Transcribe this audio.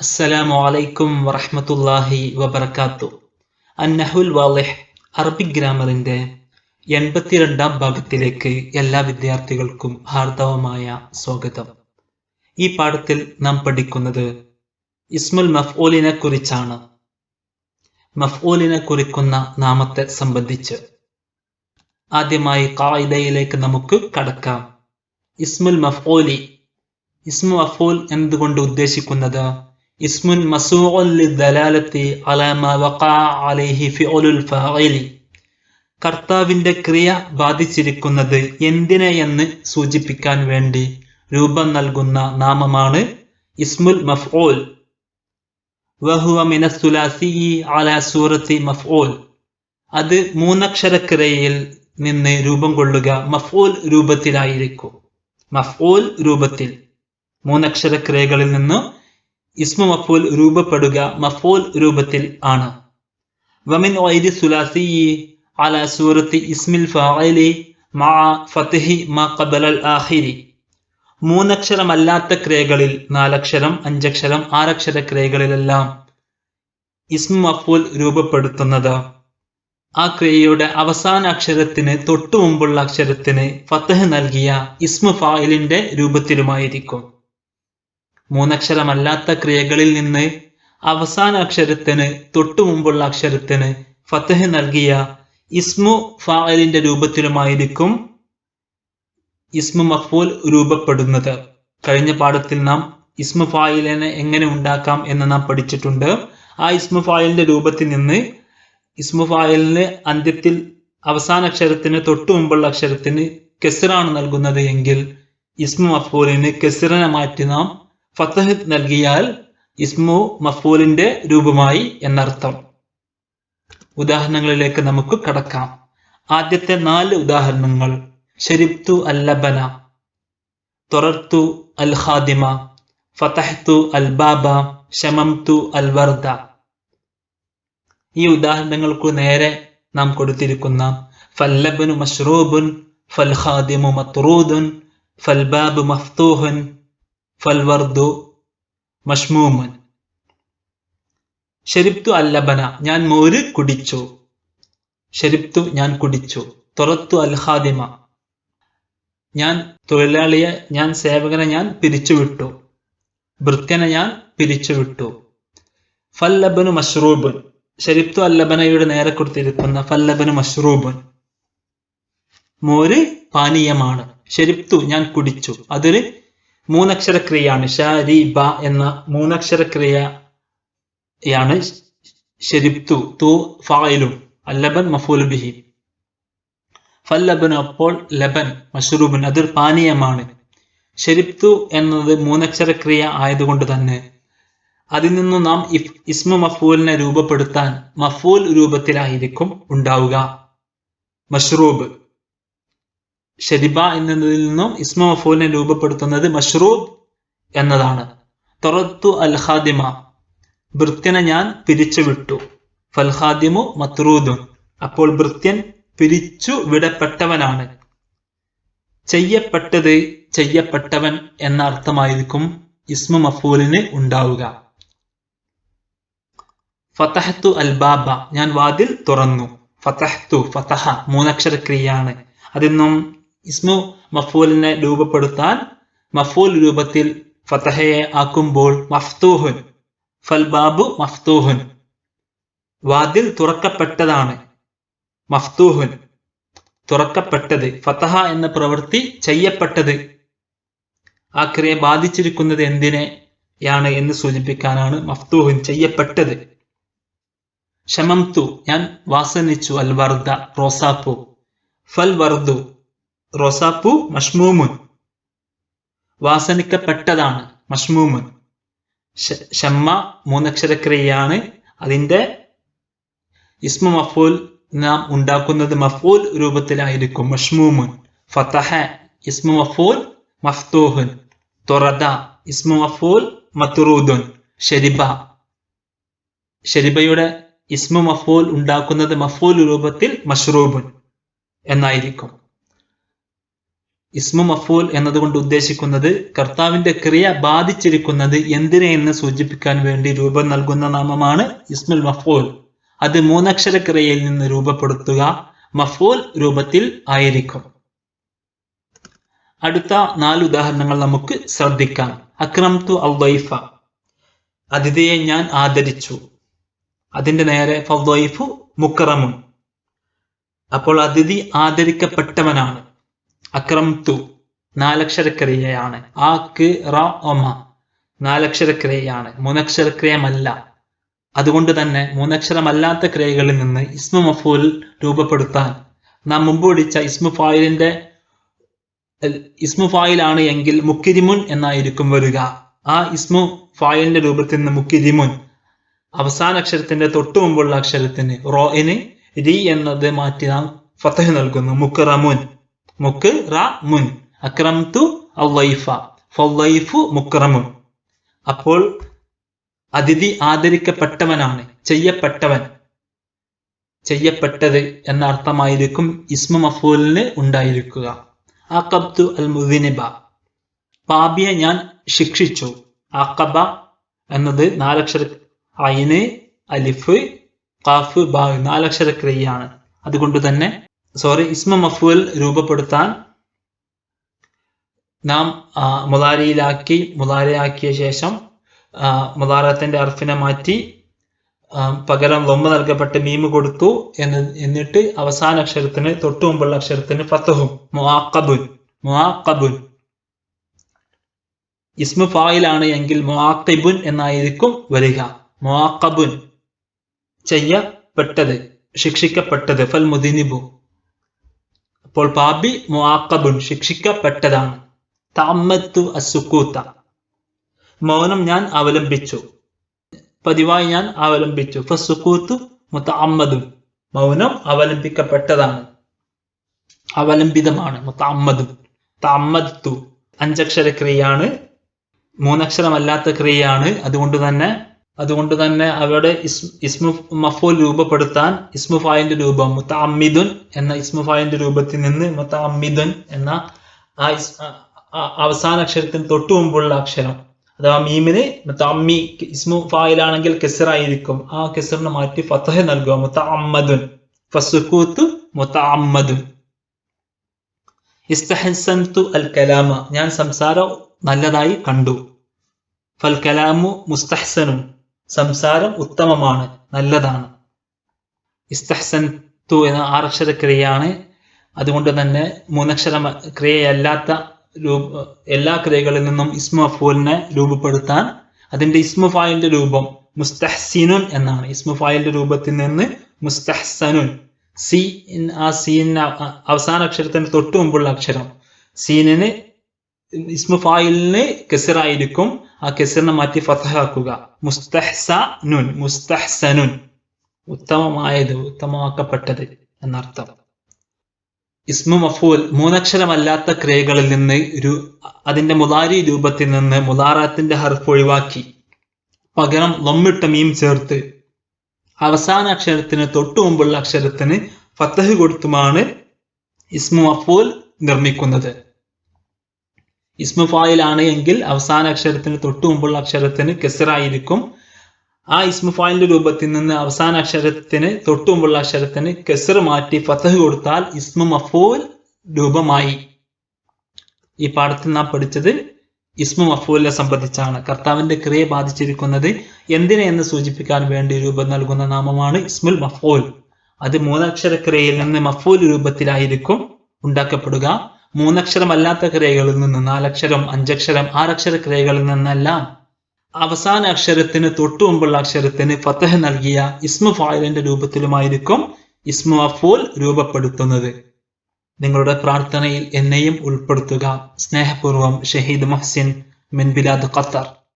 അസ്സലാമു അലൈക്കും വറഹമത്തല്ലാഹി വബർക്കാത്തു അന്നഹുൽ വാലിഹ് അറബിക് ഗ്രാമറിന്റെ എൺപത്തിരണ്ടാം ഭാഗത്തിലേക്ക് എല്ലാ വിദ്യാർത്ഥികൾക്കും ഹാർദവമായ സ്വാഗതം. ഈ പാഠത്തിൽ നാം പഠിക്കുന്നത് ഇസ്മുൽ മഫ്ഊലിനെ കുറിച്ചാണ്. മഫ്ഊലിനെ കുറിക്കുന്ന നാമത്തെ സംബന്ധിച്ച്. ആദ്യമായി കായിദയിലേക്ക് നമുക്ക് കടക്കാം. ഇസ്മുൽ മഫ്ഊലി. ഇസ്മു അഫോൽ എന്നതുകൊണ്ട് ഉദ്ദേശിക്കുന്നത്? ഇസ്മുൻ മസൂഉൻ للدلالة على മാ വഖഅ അലൈഹി فعل الفاعل കർത്താവിന്റെ ക്രിയ ബാധിച്ചിരിക്കുന്നത് എന്തിനെയെന്ന് സൂചിപ്പിക്കാൻ വേണ്ടി രൂപം നൽകുന്ന നാമമാണ് ഇസ്മുൽ മഫ്ഊൽ. വഹുവ മിന അല സൂറത്തി മഫ്ഊൽ. അത് മൂന്നക്ഷരക്രിയയിൽ നിന്ന് രൂപം കൊള്ളുക മഫ്ഊൽ രൂപത്തിലായിരിക്കും. മഫ്ഊൽ രൂപത്തിൽ. മൂന്നക്ഷരക്രിയകളിൽ നിന്ന് ഇസ്മു മഫൂൽ രൂപപ്പെടുക മഫൂൽ രൂപത്തിൽ ആണ്. വമിൻ വൈദി സുലാസി അല സൂറത്തി ഇസ്മിൽ ഫാലി മാ ഫത്തിഹി മാ ഖബലൽ ആഹിരി മൂന്നക്ഷരമല്ലാത്ത ക്രിയകളിൽ നാലക്ഷരം അഞ്ചക്ഷരം ആറക്ഷര ക്രിയകളിലെല്ലാം ഇസ്മു മഫൂൽ രൂപപ്പെടുത്തുന്നത്. ആ ക്രിയയുടെ അവസാന അക്ഷരത്തിന് തൊട്ടു മുമ്പുള്ള അക്ഷരത്തിന് ഫത്തഹ് നൽകിയ ഇസ്മു ഫായിലിന്റെ രൂപത്തിലുമായിരിക്കും. മൂന്നക്ഷരമല്ലാത്ത ക്രിയകളിൽ നിന്ന് അവസാന അക്ഷരത്തിന് തൊട്ടു മുമ്പുള്ള അക്ഷരത്തിന് ഫത്തഹ് നൽകിയ ഇസ്മു ഫായിലിന്റെ രൂപത്തിലുമായിരിക്കും ഇസ്മു മഫൂൽ രൂപപ്പെടുന്നത്. കഴിഞ്ഞ പാഠത്തിൽ നാം ഇസ്മു ഫായിലിനെ എങ്ങനെ ഉണ്ടാക്കാം എന്ന് നാം പഠിച്ചിട്ടുണ്ട്. ആ ഇസ്മു ഫായിലിന്റെ രൂപത്തിൽ നിന്ന് ഇസ്മു ഫായിലിന് അന്ത്യത്തിൽ അവസാന അക്ഷരത്തിന് തൊട്ടു മുമ്പുള്ള അക്ഷരത്തിന് കെസിറാണ് നൽകുന്നത് എങ്കിൽ ഇസ്മു മഫൂലിന് കെസിറിനെ മാറ്റി നാം ഫത്തഹ് നൽകിയാൽ ഇസ്മു മഫൂലിന്റെ രൂപമായി എന്നർത്ഥം. ഉദാഹരണങ്ങളിലേക്ക് നമുക്ക് കടക്കാം. ആദ്യത്തെ നാല് ഉദാഹരണങ്ങൾ. ഷരിബ്തു അല്ലബന തൊറർത്തു അൽ ഖാദിമ ഫതഹ്തു അൽ ബാബ ഷമംതു അൽ വർദ ഈ ഉദാഹരണങ്ങൾക്ക് നേരെ നാം കൊടുത്തിരിക്കുന്ന ഫല്ലബനു മഷ്റൂബുൻ ഫൽ ഖാദിമു മത്റൂദുൻ ഫൽ ബാബു മഫ്തൂഹുൻ ഫൽവർദു മഷ്മൂമൻ. ഷെരിപ്തു അല്ലബന ഞാൻ മോര് കുടിച്ചു. ഷെരിപ്തു ഞാൻ കുടിച്ചു. തുറത്തു അൽ ഖാദിമ ഞാൻ തൊഴിലാളിയെ ഞാൻ സേവകനെ ഞാൻ പിരിച്ചുവിട്ടു. ഭൃത്യനെ ഞാൻ പിരിച്ചുവിട്ടു. ഫല്ലബനു മഷ്റൂബൻ ഷെരിപ്തു അല്ലബനയുടെ നേരെ കൊടുത്തിരിക്കുന്ന ഫല്ലബനു മഷ്റൂബൻ. മോര് പാനീയമാണ്. ഷെരിപ്തു ഞാൻ കുടിച്ചു. അതൊരു മൂന്നക്ഷരക്രിയയാണ്. ഷാരി ബ എന്ന മൂന്നക്ഷര ക്രിയയാണ് ഷരിബ്തു തു ഫായിലും അല്ലബൻ മഫൂൽ ബിഹി. ഫല്ലബൻ അപ്പോൾ ലബൻ മഷ്റൂബൻ അതൊരു പാനീയമാണ്. ഷരിബ്തു എന്നത് മൂന്നക്ഷര ക്രിയ ആയതുകൊണ്ട് തന്നെ അതിൽ നിന്ന് നാം ഇസ്മു മഫൂലിനെ രൂപപ്പെടുത്താൻ മഫൂൽ രൂപത്തിലായിരിക്കും ഉണ്ടാവുക. മഷ്റൂബ്. ഷരിബ എന്നതിൽ നിന്നും ഇസ്മ മഫൂലിനെ രൂപപ്പെടുത്തുന്നത് മഷ്റൂബ് എന്നതാണ്. തൊറത്തു അൽ ഖാദിമ. ഭൃത്യനെ ഞാൻ പിരിച്ചുവിട്ടു ഫൽ ഖാദിമു മത്രൂദുൻ അപ്പോൾ ഭൃത്യൻ പിരിച്ചു വിടപ്പെട്ടവനാണ്. ചെയ്യപ്പെട്ടത് ചെയ്യപ്പെട്ടവൻ എന്ന അർത്ഥമായിരിക്കും ഇസ്മു മഫൂലിന് ഉണ്ടാവുക. ഫതഹത്തു അൽ ബാബ. ഞാൻ വാതിൽ തുറന്നു. ഫതഹത്തു ഫതഹ മൂന്നക്ഷര ക്രിയയാണ് അതിന്നും ഇസ്മു മഫൂലിനെ രൂപപ്പെടുത്താൻ മഫൂൽ രൂപത്തിൽ ഫതഹയെ ആക്കുമ്പോൾ മഫ്തൂഹുൻ ഫൽബാബു മഫ്തൂഹുൻ. വാതിൽ തുറക്കപ്പെട്ടതാണ് മഫ്തൂഹുൻ. തുറക്കപ്പെട്ടത് ഫതഹ എന്ന പ്രവൃത്തി ചെയ്യപ്പെട്ടത്. ആ ക്രിയ ബാധിച്ചിരിക്കുന്നത് എന്തിനെയാണ് എന്ന് സൂചിപ്പിക്കാനാണ് മഫ്തൂഹുൻ ചെയ്യപ്പെട്ടത്. ഷമംതു ഞാൻ വാസനിച്ചു അൽ വർദ റോസാപ്പു. ഫൽ വർദു റോസാപ്പു മഷ്മൂമുൻ വാസനിക്കപ്പെട്ടതാണ് മഷ്മൂമുൻ ഷമ്മ മൂന്നക്ഷരക്രിയയാണ്. അതിന്റെ ഇസ്മ മഫൂൽ നാം ഉണ്ടാക്കുന്നത് മഫൂൽ രൂപത്തിലായിരിക്കും മഷ്മൂമുൻ ഫതഹ ഇസ്മ മഫൂൽ മഫ്തൂഹുൻ തൊറദ ഇസ്മ മഫൂൽ മത്തുറൂദുൻ ഷെരിബ ഷെരിബയുടെ ഇസ്മ മഫൂൽ ഉണ്ടാക്കുന്നത് മഫൂൽ രൂപത്തിൽ മഷ്റൂബുൻ എന്നായിരിക്കും. ഇസ്മു മഫൂൽ എന്നതുകൊണ്ട് ഉദ്ദേശിക്കുന്നത് കർത്താവിന്റെ ക്രിയ ബാധിച്ചിരിക്കുന്നത് എന്തിനെ എന്ന് സൂചിപ്പിക്കാൻ വേണ്ടി രൂപം നൽകുന്ന നാമമാണ് ഇസ്മുൽ മഫൂൽ. അത് മൂന്നക്ഷര ക്രിയയിൽ നിന്ന് രൂപപ്പെടുത്തുക മഫൂൽ രൂപത്തിൽ ആയിരിക്കും. അടുത്ത നാല് ഉദാഹരണങ്ങൾ നമുക്ക് ശ്രദ്ധിക്കാം. അക്രം തു ഔദൈഫ അതിഥിയെ ഞാൻ ആദരിച്ചു. അതിന്റെ നേരെ ഫൗദൈഫു മുക്കറമും. അപ്പോൾ അതിഥി ആദരിക്കപ്പെട്ടവനാണ്. അക്രം തു നാലക്ഷരക്രിയയാണ്. ആ ക് റ ഒമ നാലക്ഷരക്രിയയാണ്. മൂന്നക്ഷരക്രിയമല്ല. അതുകൊണ്ട് തന്നെ മൂന്നക്ഷരമല്ലാത്ത ക്രിയകളിൽ നിന്ന് ഇസ്മു മഫൂൽ രൂപപ്പെടുത്താൻ. നാം മുമ്പ് പഠിച്ച ഇസ്മു ഫായിലിന്റെ ഇസ്മു ഫായിലാണ് എങ്കിൽ മുക്കിരിമുൻ എന്നായിരിക്കും വരിക. ആ ഇസ്മു ഫായിലിന്റെ രൂപത്തിൽ നിന്ന് മുക്കിരിമുൻ. അവസാന അക്ഷരത്തിന്റെ തൊട്ടു മുമ്പുള്ള അക്ഷരത്തിന് റോയിന് രി എന്നത് മാറ്റി നാം ഫത്തഹ് നൽകുന്നു. മുക്കറമുൻ മുൻ. ഔവൈഫ ഫൗവൈഫു മുക്കറമുൻ അപ്പോൾ അതിഥി ആദരിക്കപ്പെട്ടവനാണ്. ചെയ്യപ്പെട്ടവൻ. ചെയ്യപ്പെട്ടത് എന്ന അർത്ഥമായിരിക്കും ഇസ്മു മഫൂലിന് ഉണ്ടായിരിക്കുക. ആക്കബ്തു അൽ മുദിനിബ പാപിയെ ഞാൻ ശിക്ഷിച്ചു. ആക്കബ എന്നത് നാലക്ഷര അയിന് അലിഫ് കാഫ് ബാ നാലക്ഷര ക്രിയയാണ്. അതുകൊണ്ട് തന്നെ സോറി ഇസ്മ മഫുൽ രൂപപ്പെടുത്താൻ നാം മുതാരിയിലാക്കി മുതാരയാക്കിയ ശേഷം മുതാരത്തിന്റെ അർഫിനെ മാറ്റി പകരം ലൊമ്മ നൽകപ്പെട്ട് മീമ് കൊടുത്തു എന്ന് എന്നിട്ട് അവസാന അക്ഷരത്തിന് തൊട്ടു മുമ്പുള്ള അക്ഷരത്തിന് ഫത്തഹും മുആഖബുൻ മുആഖബുൻ ഇസ്മു ഫായിലാണ് എങ്കിൽ മുആഖിബുൻ എന്നായിരിക്കും വരിക. മുആഖബുൻ ചെയ്യപ്പെട്ടത് ശിക്ഷിക്കപ്പെട്ടത്. ഫൽ മുദിനിബു. അപ്പോൾ പാബി മുആക്കബുൻ ശിക്ഷിക്കപ്പെട്ടതാണ്. തമ്മത്തു അസുക്കൂത്ത മൗനം ഞാൻ അവലംബിച്ചു. പതിവായി ഞാൻ അവലംബിച്ചു. ഫസുക്കൂത്തു മുത്തഅമ്മദുൻ മൗനം അവലംബിക്കപ്പെട്ടതാണ്. അവലംബിതമാണ് മുത്തഅമ്മദുൻ തമ്മത്തു അഞ്ചക്ഷര ക്രിയയാണ് മൂന്നക്ഷരമല്ലാത്ത ക്രിയയാണ്. അതുകൊണ്ട് തന്നെ അതുകൊണ്ട് തന്നെ അവരുടെ ഇസ്മു മഫൂൽ രൂപപ്പെടുത്താൻ ഇസ്മുഫായിന്റെ രൂപം രൂപം മുത്തഅമ്മിദുൻ എന്ന ഇസ്മുഫായിന്റെ രൂപത്തിൽ നിന്ന് മുത്തഅമ്മിദുൻ എന്ന ആ അവസാന അക്ഷരത്തിന് തൊട്ടു മുമ്പുള്ള അക്ഷരം. അഥവാ മീമിന് മുത്തഅമ്മി ഇസ്മു ഫായിലാണെങ്കിൽ കെസറായിരിക്കും ആ കെസറിന് മാറ്റി ഫത്തഹ നൽകുക. മുത്തഅമ്മദുൻ. മുത്ത അമ്മദുൻ ഇസ്തഹസന്തു അൽ കലാമ. ഞാൻ സംസാരം നല്ലതായി കണ്ടു. ഫൽ കലാമു മുസ്തഹ്സനും സംസാരം ഉത്തമമാണ് നല്ലതാണ്. ഇസ്തഹസൻതു എന്ന ആറക്ഷര ക്രിയയാണ്. അതുകൊണ്ട് തന്നെ മൂന്നക്ഷര ക്രിയയല്ലാത്ത രൂപ എല്ലാ ക്രിയകളിൽ നിന്നും ഇസ്മഫൂലിനെ രൂപപ്പെടുത്താൻ അതിന്റെ ഇസ്മഫായിലിന്റെ രൂപം മുസ്തഹ്സിനുൻ എന്നാണ്. ഇസ്മഫായിലിന്റെ രൂപത്തിൽ നിന്ന് മുസ്തഹ്സനുൻ. സി ആ സീനിന് അവസാന അക്ഷരത്തിന് തൊട്ടു മുമ്പുള്ള അക്ഷരം. സീനിന് ഇസ്മു ഫായിലിന് കെസിറായിരിക്കും. ആ കെസിറിനെ മാറ്റി ഫതഹാക്കുക. മുസ്തഹ്സനുൻ മുസ്തഹ്സനുൻ. ഉത്തമമായത് ഉത്തമമാക്കപ്പെട്ടത് എന്നർത്ഥം. ഇസ്മു മഫൂൽ മൂന്നക്ഷരമല്ലാത്ത ക്രിയകളിൽ നിന്ന് ഒരു അതിന്റെ മുതാരി രൂപത്തിൽ നിന്ന് മുതാറാത്തിന്റെ ഹർഫ് ഒഴിവാക്കി. പകരം ലൊമ്മിട്ട മീം ചേർത്ത് അവസാന അക്ഷരത്തിന് തൊട്ടു മുമ്പുള്ള അക്ഷരത്തിന് ഫത്തഹ് കൊടുത്തുമാണ് ഇസ്മു മഫൂൽ നിർമ്മിക്കുന്നത്. ഇസ്മു ആണ് എങ്കിൽ അവസാന അക്ഷരത്തിന് തൊട്ടു മുമ്പുള്ള അക്ഷരത്തിന് കെസറായിരിക്കും. ആ ഇസ്മുഫായിലിന്റെ രൂപത്തിൽ നിന്ന് അവസാന അക്ഷരത്തിന് തൊട്ടു മുമ്പുള്ള അക്ഷരത്തിന് കെസർ മാറ്റി ഫത്തഹ് കൊടുത്താൽ ഇസ്മു മഫൂൽ രൂപമായി. ഈ പാഠത്തിൽ നാം പഠിച്ചത് ഇസ്മു മഫൂലിനെ സംബന്ധിച്ചാണ്. കർത്താവിന്റെ ക്രിയ ബാധിച്ചിരിക്കുന്നത് എന്തിനെ എന്ന് സൂചിപ്പിക്കാൻ വേണ്ടി രൂപം നൽകുന്ന നാമമാണ് ഇസ്മുൽ മഫൂൽ. അത് മൂന്നക്ഷര ക്രിയയിൽ നിന്ന് മഫൂൽ രൂപത്തിലായിരിക്കും ഉണ്ടാക്കപ്പെടുക. മൂന്നക്ഷരമല്ലാത്ത ക്രിയകളിൽ നിന്ന് നാലക്ഷരം അഞ്ചക്ഷരം ആറക്ഷര ക്രിയകളിൽ നിന്നെല്ലാം അവസാന അക്ഷരത്തിന് തൊട്ടു മുമ്പുള്ള അക്ഷരത്തിന് ഫത്തഹ് നൽകിയ ഇസ്മു ഫായിലിന്റെ രൂപത്തിലുമായിരിക്കും ഇസ്മു അഫൂൽ രൂപപ്പെടുത്തുന്നത്. നിങ്ങളുടെ പ്രാർത്ഥനയിൽ എന്നെയും ഉൾപ്പെടുത്തുക. സ്നേഹപൂർവം ഷഹീദ് മഹ്സിൻ മിൻബിലാദ് ഖത്തർ.